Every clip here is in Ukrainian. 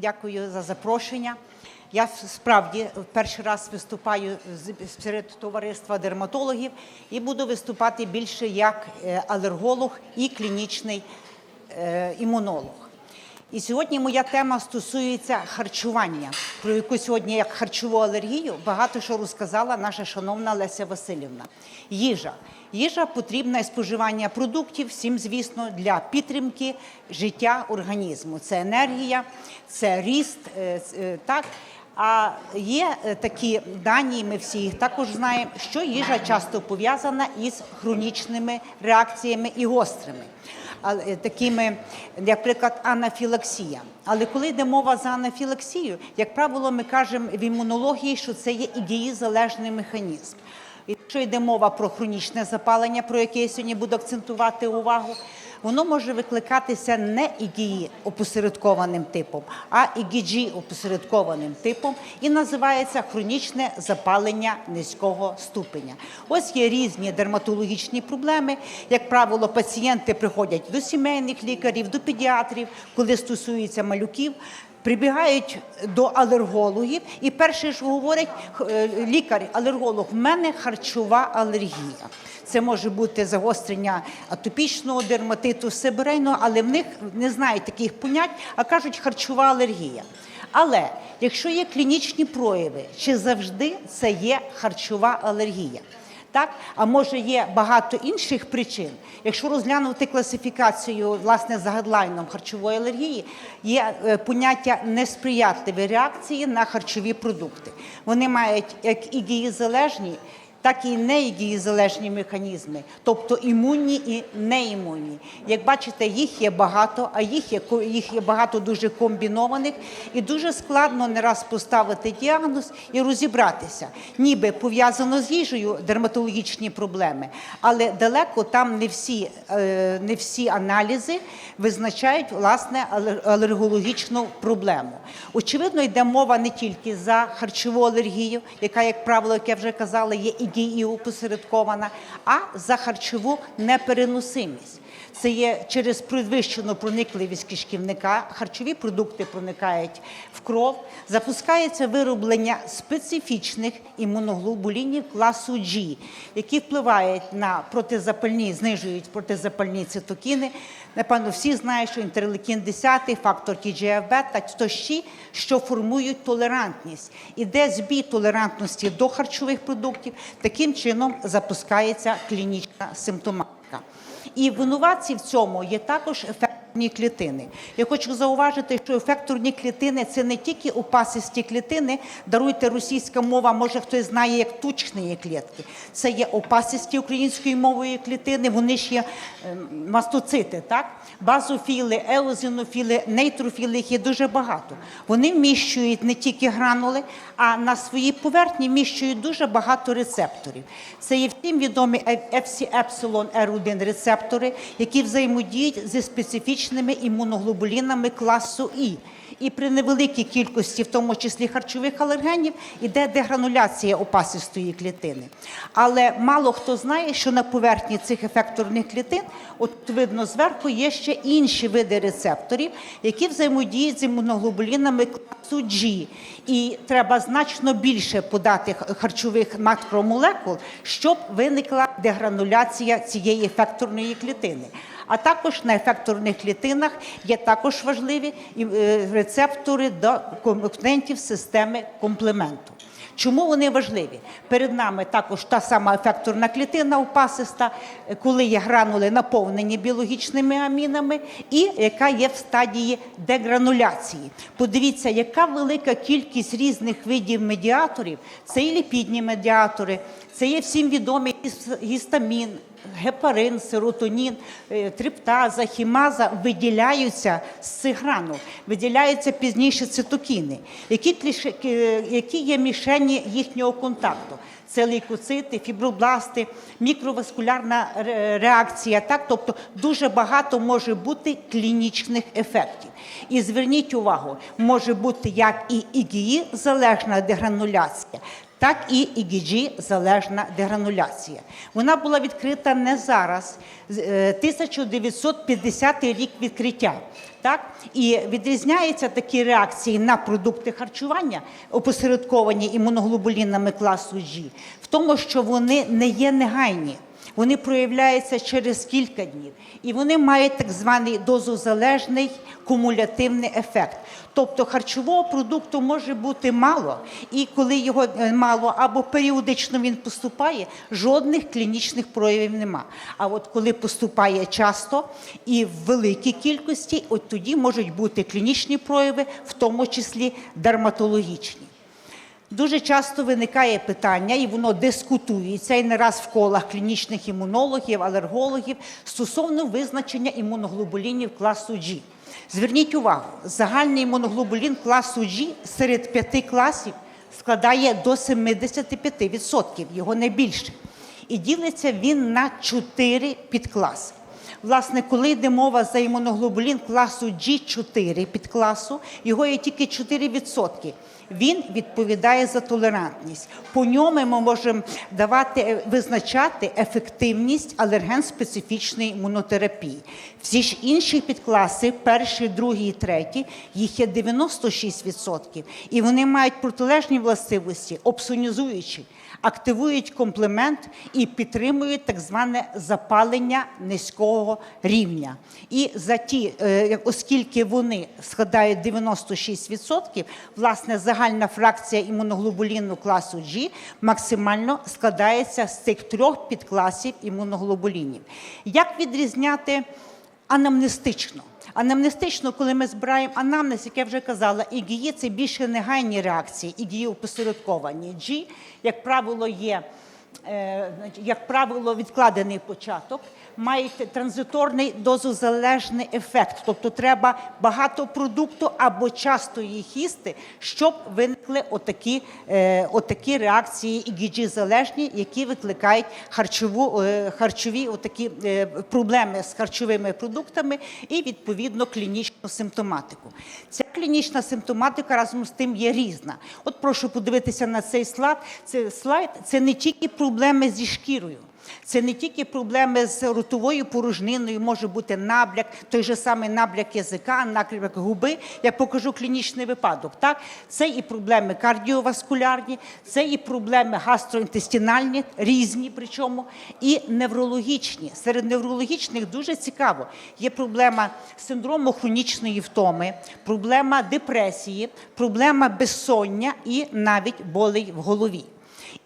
Дякую за запрошення. Я справді перший раз виступаю серед товариства дерматологів і буду виступати більше як е, алерголог і клінічний е, імунолог. І сьогодні моя тема стосується харчування, про яку сьогодні як харчову алергію багато що розказала наша шановна Леся Васильівна. Їжа. Їжа потрібна споживання продуктів всім, звісно, для підтримки життя організму. Це енергія, це ріст. е, е, Так. А є е, такі дані, ми всі їх також знаємо, що їжа часто пов'язана із хронічними реакціями і гострими але, як приклад, анафілаксія. Але коли йде мова за анафілаксію, як правило, ми кажемо в імунології, що це є ідеїзалежний механізм. Якщо йде мова про хронічне запалення, про яке я сьогодні буду акцентувати увагу, воно може викликатися не ІГІ опосередкованим типом, а ІГІГ опосередкованим типом і називається хронічне запалення низького ступеня. Ось є різні дерматологічні проблеми. Як правило, пацієнти приходять до сімейних лікарів, до педіатрів, коли стосується малюків. Прибігають до алергологів, і перше, що говорять е, лікар-алерголог, в мене харчова алергія. Це може бути загострення атопічного дерматиту, сибирейного, але в них не знають таких понять, а кажуть харчова алергія. Але якщо є клінічні прояви, чи завжди це є харчова алергія? Так, а може є багато інших причин. Якщо розглянути класифікацію власне за гедлайном харчової алергії, є е, поняття несприятливі реакції на харчові продукти. Вони мають як і дієзалежні, так і неїдієзалежні механізми, тобто імунні і неімунні. Як бачите, їх є багато, а їх є їх є багато дуже комбінованих, і дуже складно не раз поставити діагноз і розібратися, ніби пов'язано з їжею дерматологічні проблеми, але далеко там не всі, е, не всі аналізи визначають власне алергологічну проблему. Очевидно, йде мова не тільки за харчову алергію, яка, як правило, як я вже казала, є і опосередкована, а за харчову непереносимість. Це є через підвищену проникливість кишківника, харчові продукти проникають в кров, запускається вироблення специфічних імуноглобулінів класу G, які впливають на протизапальні, знижують протизапальні цитокіни. Напевно, всі знають, що інтерлекін 10, фактор TGF-бета, то що формують толерантність. Іде збій толерантності до харчових продуктів, таким чином запускається клінічна симптоматика. І винуватці в цьому є також ефекторні клітини. Я хочу зауважити, що ефекторні клітини це не тільки опасисті клітини, даруйте російська мова, може хтось знає, як тучні клітки. Це є опасисті української мової клітини, вони ж є ем, мастоцити, так? Базофіли, еозинофіли, нейтрофіли, їх є дуже багато. Вони вміщують не тільки гранули, а на своїй поверхні вміщують дуже багато рецепторів. Це є всім відомі FC епсилон R1 рецептори, які взаємодіють зі специфічними імуноглобулінами класу І. І при невеликій кількості, в тому числі харчових алергенів, іде дегрануляція опасистої клітини. Але мало хто знає, що на поверхні цих ефекторних клітин, от видно зверху, є ще інші види рецепторів, які взаємодіють з імуноглобулінами класу G. І треба значно більше подати харчових макромолекул, щоб виникла дегрануляція цієї ефекторної клітини. А також на ефекторних клітинах є також важливі е, рецептори до компонентів системи комплементу. Чому вони важливі? Перед нами також та сама ефекторна клітина опасиста, коли є гранули наповнені біологічними амінами, і яка є в стадії дегрануляції. Подивіться, яка велика кількість різних видів медіаторів. Це і ліпідні медіатори, це є всім відомий гіс- гістамін, гепарин, серотонін, е, триптаза, хімаза виділяються з цих гранул, виділяються пізніше цитокіни, які, які є мішені їхнього контакту. Це лейкоцити, фібробласти, мікроваскулярна реакція. Так, тобто дуже багато може бути клінічних ефектів. І зверніть увагу, може бути як і ІГІ залежна дегрануляція, так і ІГГ залежна дегрануляція. Вона була відкрита не зараз, з- е, 1950 рік відкриття. Так? І відрізняються такі реакції на продукти харчування, опосередковані імуноглобулінами класу G, в тому, що вони не є негайні. Вони проявляються через кілька днів, і вони мають так званий дозозалежний кумулятивний ефект. Тобто харчового продукту може бути мало, і коли його е, мало або періодично він поступає, жодних клінічних проявів нема. А от коли поступає часто і в великій кількості, от тоді можуть бути клінічні прояви, в тому числі дерматологічні. Дуже часто виникає питання, і воно дискутується і не раз в колах клінічних імунологів, алергологів стосовно визначення імуноглобулінів класу G. Зверніть увагу, загальний імуноглобулін класу G серед п'яти класів складає до 75%, його не більше. І ділиться він на чотири підкласи. Власне, коли йде мова за імуноглобулін класу G4 підкласу, його є тільки 4%. Він відповідає за толерантність. По ньому ми можемо давати визначати ефективність алерген-специфічної імунотерапії. Всі ж інші підкласи, перший, другий і третій, їх є 96%. І вони мають протилежні властивості, опсонізуючі активують комплемент і підтримують так зване запалення низького рівня. І за ті, е, оскільки вони складають 96%, власне, загальна фракція імуноглобуліну класу G максимально складається з цих трьох підкласів імуноглобулінів. Як відрізняти анамнестично? Анамнестично, коли ми збираємо анамнез, як я вже казала, ІГІ – це більше негайні реакції, ІГІ опосередковані. G, як правило, є як правило, відкладений початок, мають транзиторний дозозалежний ефект. Тобто треба багато продукту або часто їх їсти, щоб виникли отакі, е, отакі реакції ІГГ-залежні, які викликають харчову, е, харчові отакі, е, проблеми з харчовими продуктами і, відповідно, клінічну симптоматику. Ця клінічна симптоматика разом з тим є різна. От прошу подивитися на цей слайд. Це слайд це не тільки проблеми зі шкірою. Це не тільки проблеми з ротовою порожниною, може бути набляк, той же самий набляк язика, набляк губи. Я покажу клінічний випадок. Так? Це і проблеми кардіоваскулярні, це і проблеми гастроінтестинальні, різні причому, і неврологічні. Серед неврологічних дуже цікаво. Є проблема синдрому хронічної втоми, проблема депресії, проблема безсоння і навіть болей в голові.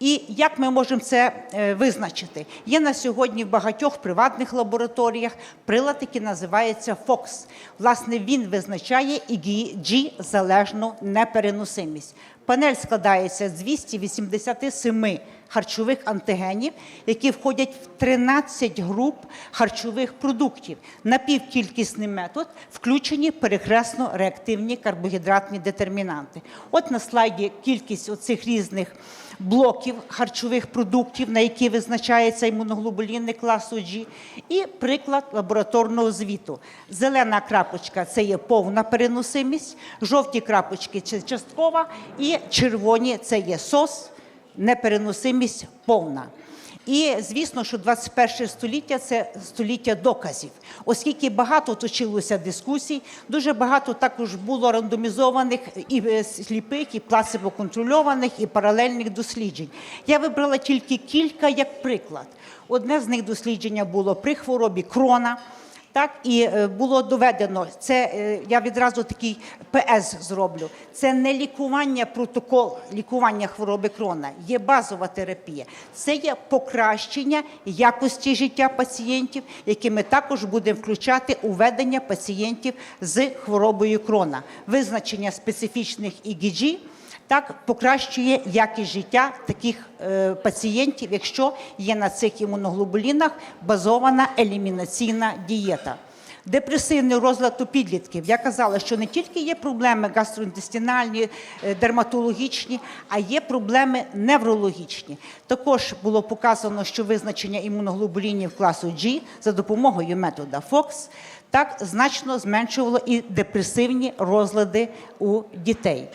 І як ми можемо це е, визначити? Є на сьогодні в багатьох приватних лабораторіях прилад, який називається FOX. Власне, він визначає ІГГ залежну непереносимість. Панель складається з 287 харчових антигенів, які входять в 13 груп харчових продуктів. Напівкількісний метод включені перехресно-реактивні карбогідратні детермінанти. От на слайді кількість оцих різних блоків харчових продуктів, на які визначається імуноглобуліни класу G, і приклад лабораторного звіту. Зелена крапочка це є повна переносимість, жовті крапочки це часткова, і червоні це є СОС, непереносимість повна. І звісно, що 21 століття це століття доказів, оскільки багато точилося дискусій, дуже багато також було рандомізованих і е, сліпих, і плацебо-контрольованих, і паралельних досліджень. Я вибрала тільки кілька як приклад. Одне з них дослідження було при хворобі крона. Так і е, було доведено. Це е, я відразу такий ПС зроблю. Це не лікування, протокол лікування хвороби крона, є базова терапія. Це є покращення якості життя пацієнтів, які ми також будемо включати у ведення пацієнтів з хворобою крона, визначення специфічних ІГГ, так покращує якість життя таких е, пацієнтів, якщо є на цих імуноглобулінах базована елімінаційна дієта. Депресивний розлад у підлітків. Я казала, що не тільки є проблеми гастроінтестинальні, е, дерматологічні, а є проблеми неврологічні. Також було показано, що визначення імуноглобулінів класу G за допомогою метода FOX так значно зменшувало і депресивні розлади у дітей.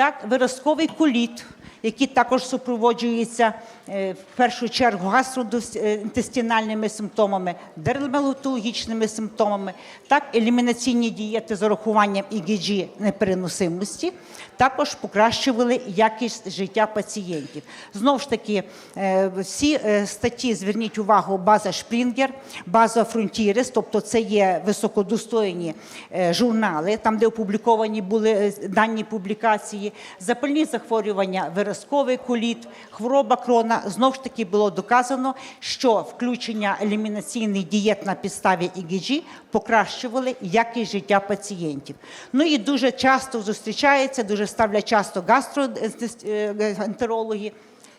Так, виразковий коліт, який також супроводжуються е, в першу чергу гастроінтестинальними симптомами, дермалотологічними симптомами, так елімінаційні дієти з урахуванням ІГГ непереносимості, також покращували якість життя пацієнтів. Знову ж таки, е, всі е, статті, зверніть увагу, база Шпрінгер, база Фронтірес, тобто це є високодостойні е, журнали, там, де опубліковані були дані публікації, запальні захворювання, виразковий коліт, хвороба крона. Знову ж таки було доказано, що включення елімінаційних дієт на підставі ІГГ покращували якість життя пацієнтів. Ну і дуже часто зустрічається, дуже ставлять часто гастроентерологи,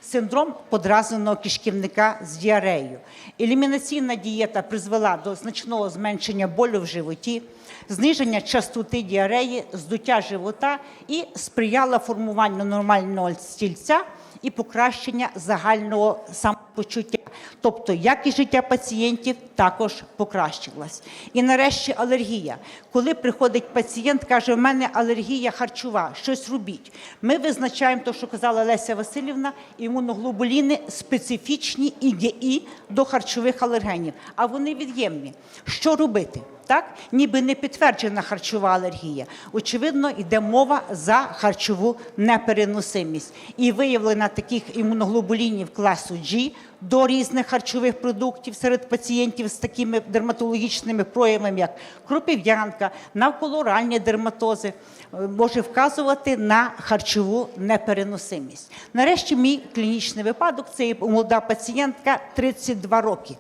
Синдром подразненого кишківника з діареєю. Елімінаційна дієта призвела до значного зменшення болю в животі, зниження частоти діареї, здуття живота і сприяла формуванню нормального стільця і покращення загального самопочуття. Тобто якість життя пацієнтів також покращилась. І нарешті алергія. Коли приходить пацієнт, каже, у мене алергія харчова, щось робіть. Ми визначаємо те, що казала Леся Васильівна, імуноглобуліни специфічні ІГІ до харчових алергенів, а вони від'ємні. Що робити? Так, ніби не підтверджена харчова алергія. Очевидно, йде мова за харчову непереносимість. І виявлена таких імуноглобулінів класу G до різних харчових продуктів серед пацієнтів з такими дерматологічними проявами, як кропив'янка, навколоральні дерматози, е, може вказувати на харчову непереносимість. Нарешті, мій клінічний випадок це молода пацієнтка 32 роки.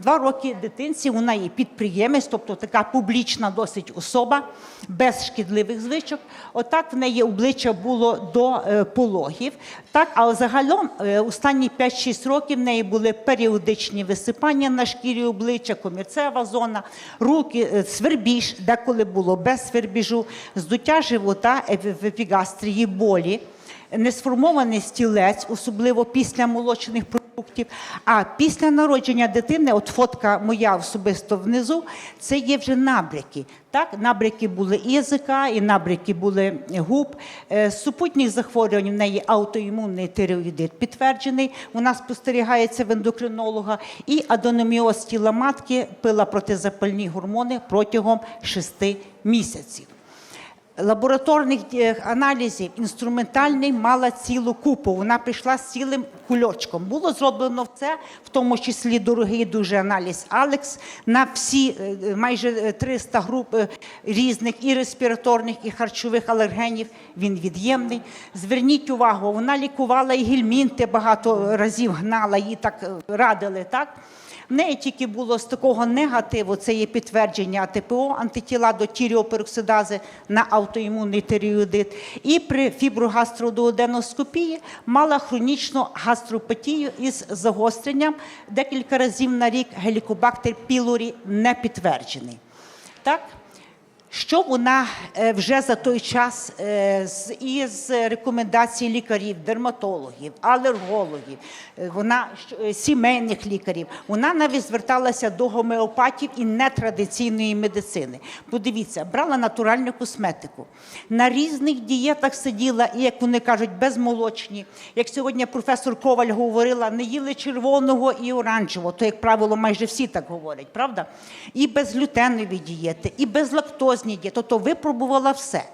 Два роки дитинці вона є підприємець, тобто така публічна досить особа, без шкідливих звичок. Отак в неї обличчя було до е, пологів. Так, але загалом е, останні 5-6 років в неї були періодичні висипання на шкірі обличчя, комірцева зона, руки, е, свербіж, деколи було без свербіжу, здуття живота, в епігастрії болі несформований стілець, особливо після молочних продуктів. А після народження дитини, от фотка моя особисто внизу, це є вже набряки. Так, набряки були язика, і набряки були губ. Е, супутніх захворювань в неї аутоімунний тиреоїдит підтверджений. Вона спостерігається в ендокринолога. І аденоміоз тіла матки пила протизапальні гормони протягом 6 місяців лабораторних е, аналізів інструментальний мала цілу купу. Вона прийшла з цілим кульочком. Було зроблено це, в тому числі дорогий дуже аналіз Алекс на всі е, майже е, 300 груп різних і респіраторних, і харчових алергенів. Він від'ємний. Зверніть увагу, вона лікувала і гельмінти багато разів гнала, їй так радили. так? В неї тільки було з такого негативу, це є підтвердження АТПО, антитіла до тіріопероксидази на аутоімунний тиріодит. І при фіброгастродуоденоскопії мала хронічну гастропатію із загостренням декілька разів на рік гелікобактер пілорі не підтверджений. Так? Що вона е, вже за той час е, із рекомендацій лікарів, дерматологів, алергологів, е, вона е, сімейних лікарів, вона навіть зверталася до гомеопатів і нетрадиційної медицини. Подивіться, брала натуральну косметику, на різних дієтах сиділа, і як вони кажуть, безмолочні. Як сьогодні професор Коваль говорила, не їли червоного і оранжевого, то, як правило, майже всі так говорять, правда? І безглютенові дієти, і безлактозні дієти, тобто випробувала все.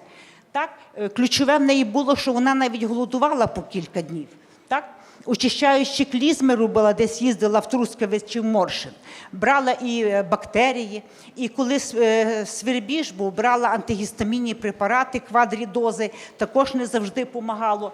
Так? Е, Ключове в неї було, що вона навіть голодувала по кілька днів. Так? Очищаючи клізми робила, десь їздила в Трускавець чи в Моршин. Брала і е, бактерії, і коли е, свербіж був, брала антигістамінні препарати, квадрідози, також не завжди допомагало.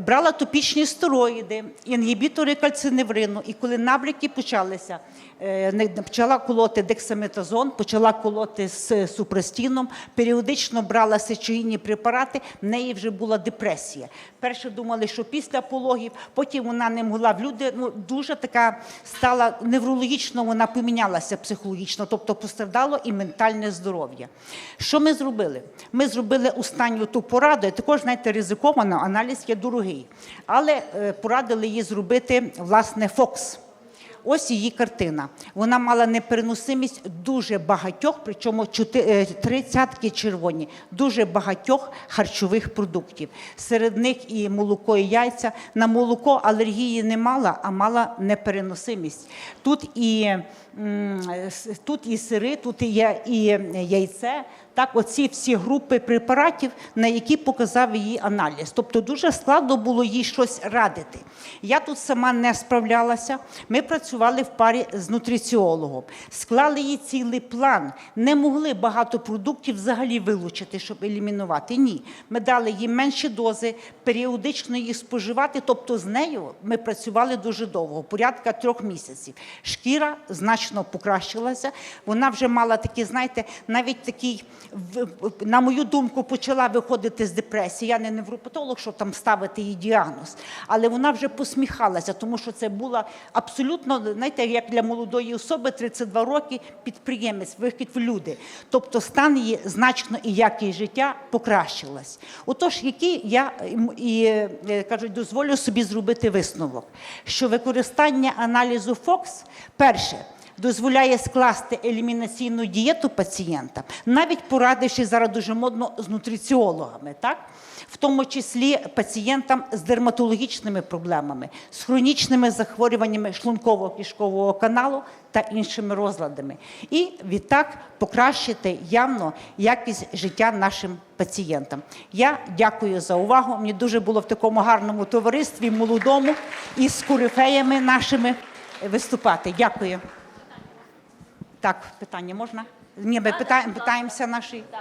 Брала топічні стероїди, інгібітори кальциневрину. І коли набряки почалися, е, почала колоти дексаметазон, почала колоти з супрастіном, періодично брала сечогінні препарати, в неї вже була депресія. Перше думали, що після пологів, потім вона не могла в люди. Ну дуже така стала неврологічно, вона помінялася психологічно, тобто постраждало і ментальне здоров'я. Що ми зробили? Ми зробили останню ту пораду, і також знаєте, ризиковано, аналіз є дорогий, але е, порадили їй зробити власне ФОКС. Ось її картина. Вона мала непереносимість дуже багатьох, причому е, тридцятки червоні, дуже багатьох харчових продуктів. Серед них і молоко, і яйця. На молоко алергії не мала, а мала непереносимість. Тут і, тут і сири, тут і яйце. Так, оці всі групи препаратів, на які показав її аналіз. Тобто дуже складно було їй щось радити. Я тут сама не справлялася. Ми працювали в парі з нутриціологом, склали їй цілий план. Не могли багато продуктів взагалі вилучити, щоб елімінувати. Ні. Ми дали їй менші дози, періодично їх споживати. Тобто з нею ми працювали дуже довго, порядка трьох місяців. Шкіра значно покращилася. Вона вже мала такі, знаєте, навіть такий, на мою думку, почала виходити з депресії. Я не невропатолог, щоб там ставити їй діагноз, але вона вже посміхалася, тому що це була абсолютно, знаєте, як для молодої особи 32 роки підприємець, вихід в люди. Тобто стан її значно і якість життя покращилась. Отож, який я і е, кажуть, дозволю собі зробити висновок, що використання аналізу ФОКС перше. Дозволяє скласти елімінаційну дієту пацієнта, навіть порадивши зараз дуже модно з нутриціологами, так? в тому числі пацієнтам з дерматологічними проблемами, з хронічними захворюваннями шлунково-кишкового каналу та іншими розладами. І відтак покращити явно якість життя нашим пацієнтам. Я дякую за увагу. Мені дуже було в такому гарному товаристві, молодому і з корифеями нашими виступати. Дякую. Так, питання можна? Ні, ми питаємо, питаємося наші. Е,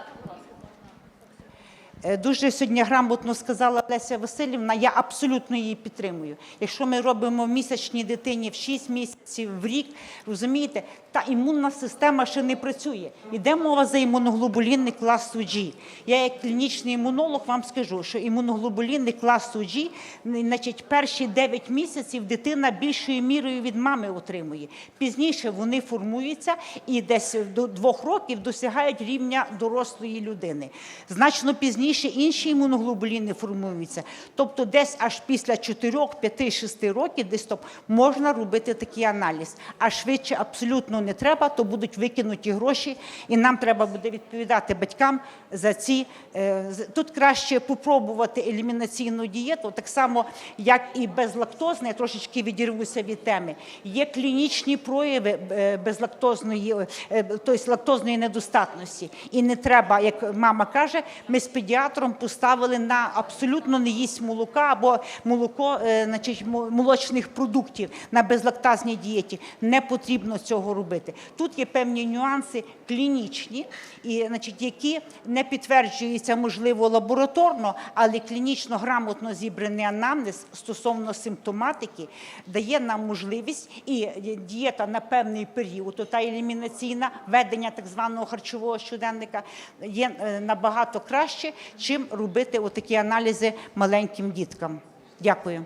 Дуже сьогодні грамотно сказала Леся Васильівна, я абсолютно її підтримую. Якщо ми робимо в місячній дитині в 6 місяців, в рік, розумієте, та імунна система ще не працює. Іде мова за імуноглобуліни класу G. Я як клінічний імунолог вам скажу, що імуноглобуліни класу G, значить, перші 9 місяців дитина більшою мірою від мами отримує. Пізніше вони формуються і десь до двох років досягають рівня дорослої людини. Значно пізніше інші імуноглобуліни формуються. Тобто десь аж після 4, 5, 6 років десь топ, можна робити такий аналіз. А швидше абсолютно не треба, то будуть викинуті гроші, і нам треба буде відповідати батькам за ці. е, Тут краще попробувати елімінаційну дієту, так само, як і безлактозне, я трошечки відірвуся від теми. Є клінічні прояви е, безлактозної, е, тобто лактозної недостатності. І не треба, як мама каже, ми з педіатром поставили на абсолютно не їсть молока або молоко, е, значить, молочних продуктів на безлактазній дієті. Не потрібно цього робити. Тут є певні нюанси клінічні, і, значить, які не підтверджуються, можливо, лабораторно, але клінічно грамотно зібраний анамнез стосовно симптоматики дає нам можливість і дієта на певний період, та елімінаційна ведення так званого харчового щоденника є е, набагато краще, чим робити отакі аналізи маленьким діткам. Дякую.